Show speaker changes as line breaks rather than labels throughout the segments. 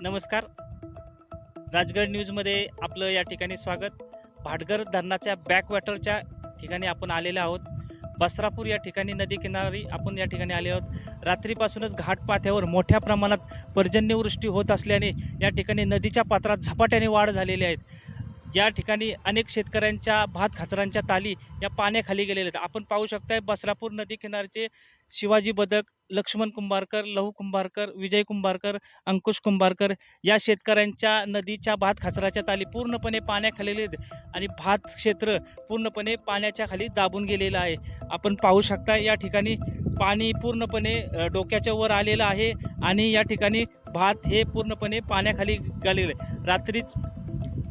नमस्कार. राजगड न्यूजमध्ये आपलं या ठिकाणी स्वागत. भाटगर धरणाच्या बॅकवॉटरच्या ठिकाणी आपण आलेलो आहोत. बसरापूर या ठिकाणी नदी किनारी आपण या ठिकाणी आले आहोत. रात्रीपासूनच घाटपाथ्यावर मोठ्या प्रमाणात पर्जन्यवृष्टी होत असल्याने या ठिकाणी नदीच्या पात्रात झपाट्याने वाढ झालेली आहेत या ठिकाणी अनेक शेतकऱ्यांच्या भात खाचरांच्या ताली या पाण्याखाली गेलेल्या आहेत. आपण पाहू शकताय बसरापूर नदी किनारचे शिवाजी बदक लक्ष्मण कुंभारकर लहू कुंभारकर विजय कुंभारकर अंकुश कुंभारकर या शेतकऱ्यांच्या नदीच्या भात खाचराच्या ताली पूर्णपणे पाण्याखाली आणि भात क्षेत्र पूर्णपणे पाण्याच्या खाली दाबून गेलेलं आहे. आपण पाहू शकता या ठिकाणी पाणी पूर्णपणे डोक्याच्या वर आलेलं आहे आणि या ठिकाणी भात हे पूर्णपणे पाण्याखाली गेलेलं आहे रात्रीच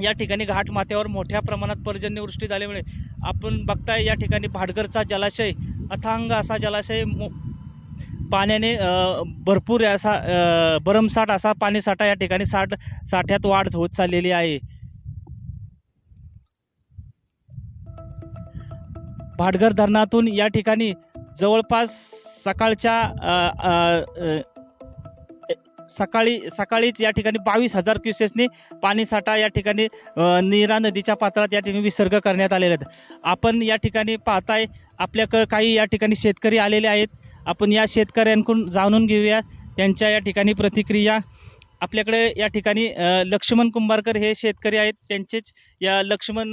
या ठिकाणी घाट माथ्यावर मोठ्या प्रमाणात पर्जन्यवृष्टी झाल्यामुळे आपण बघताय या ठिकाणी भाटघरचा जलाशय अथांग असा जलाशय मो पाण्याने भरपूर असा भरमसाठ असा पाणीसाठा या ठिकाणी साठ साठ्यात वाढ होत चाललेली आहे. भाटघर धरणातून या ठिकाणी जवळपास सकाळच्या सकाळी सकाळीच या ठिकाणी बावीस हजार क्युसेसनी पाणीसाठा या ठिकाणी नीरा नदीच्या पात्रात या ठिकाणी विसर्ग करण्यात आलेले आहेत आपण या ठिकाणी पाहताय आपल्याकडं काही या ठिकाणी शेतकरी आलेले आहेत. आपण या शेतकऱ्यांकडून जाणून घेऊया त्यांच्या या ठिकाणी प्रतिक्रिया. आपल्याकडे या ठिकाणी लक्ष्मण कुंभारकर हे शेतकरी आहेत. त्यांचेच या लक्ष्मण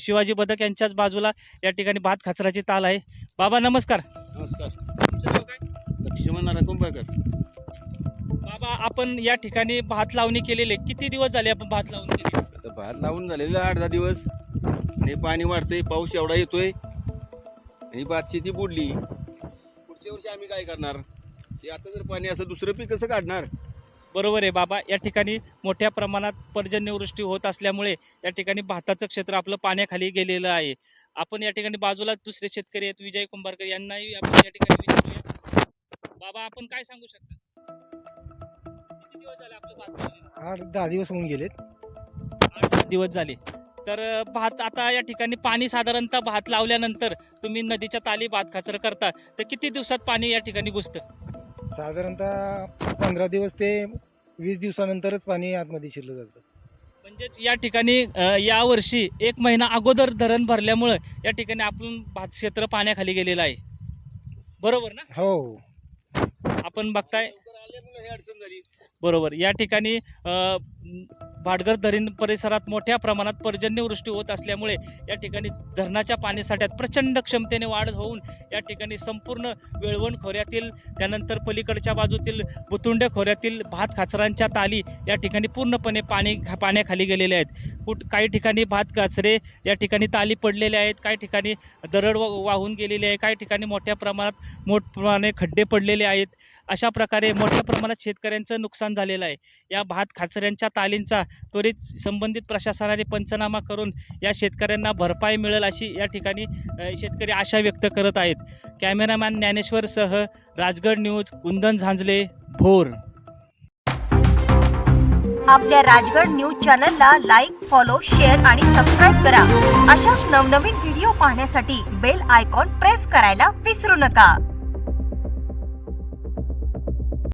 शिवाजी बदक यांच्याच बाजूला या ठिकाणी भात खाचराची ताल आहे. बाबा नमस्कार.
नमस्कार.
तुमचं नाव काय?
लक्ष्मण नारायण कुंभारकर.
बाबा आपण या ठिकाणी भात लावणी केलेले किती दिवस झाले आपण भात लावून केली?
आता भात लावून झालेलं आठ दहा दिवस. आणि पाणी वाढतंय पाऊस एवढा येतोय. आणि भात शेती बुडली. पुढच्या वर्षी आम्ही काय करणार? ते आता जर पाणी असं दुसरं पीक कसं काढणार?
बरोबर आहे बाबा. या ठिकाणी मोठ्या प्रमाणात पर्जन्यवृष्टी होत असल्यामुळे या ठिकाणी भाताचं क्षेत्र आपलं पाण्याखाली गेलेलं आहे. आपण या ठिकाणी बाजूला दुसरे शेतकरी आहेत विजय कुंभारकर यांनाही आपण या ठिकाणी विचारूया. बाबा आपण काय सांगू शकता? किती दिवस झाले आपलं भात?
आठ दहा दिवस होऊन गेलेत.
आठ दहा दिवस झाले. तर भात आता या ठिकाणी पाणी साधारणतः भात लावल्यानंतर तुम्ही नदीच्या ताली भात खाचर करता. तर किती दिवसात पाणी या ठिकाणी घुसतं?
साधारणतः पंधरा दिवस ते वीस दिवसानंतरच पाणी आतमध्ये शिरलं जातं.
म्हणजेच या ठिकाणी अ, यावर्षी एक महिना अगोदर धरण भरल्यामुळं या ठिकाणी आपण भात क्षेत्र पाण्याखाली गेलेलं आहे. बरोबर ना?
हो.
आपण बघताय. बरोबर. या ठिकाणी भाटघर धरण परिसरात मोठ्या प्रमाणात पर्जन्यवृष्टी होत असल्यामुळे या ठिकाणी धरणाच्या पाणीसाठ्यात प्रचंड क्षमतेने वाढ होऊन या ठिकाणी संपूर्ण वेळवण खोऱ्यातील त्यानंतर पलीकडच्या बाजूतील बुतुंडे खोऱ्यातील भात खाचरांच्या ताली या ठिकाणी पूर्णपणे पाणी पाण्याखाली गेलेले आहेत. कुठ काही ठिकाणी भात काचरे या ठिकाणी ताली पडलेले आहेत काही ठिकाणी दरड वाहून गेलेले आहे काही ठिकाणी मोठ्या प्रमाणात मोठप्रमाणे खड्डे पडलेले आहेत. अशा प्रकारे मोठ्या प्रमाणात शेतकऱ्यांचं नुकसान झालेलं आहे. या भात खाचऱ्यांच्या तालींचा त्वरित संबंधित प्रशासनाने पंचनामा करून या शेतकऱ्यांना भरपाई मिळेल अशी या ठिकाणी शेतकरी आशा व्यक्त करत आहेत. कॅमेरामॅन ज्ञानेश्वरसह राजगड न्यूज कुंदन झांजले भोर.
आपल्या राजगड न्यूज चॅनलला लाईक फॉलो शेअर आणि सबस्क्राईब करा. अशाच नवनवीन व्हिडिओ पाहण्यासाठी बेल आयकॉन प्रेस करायला विसरू नका.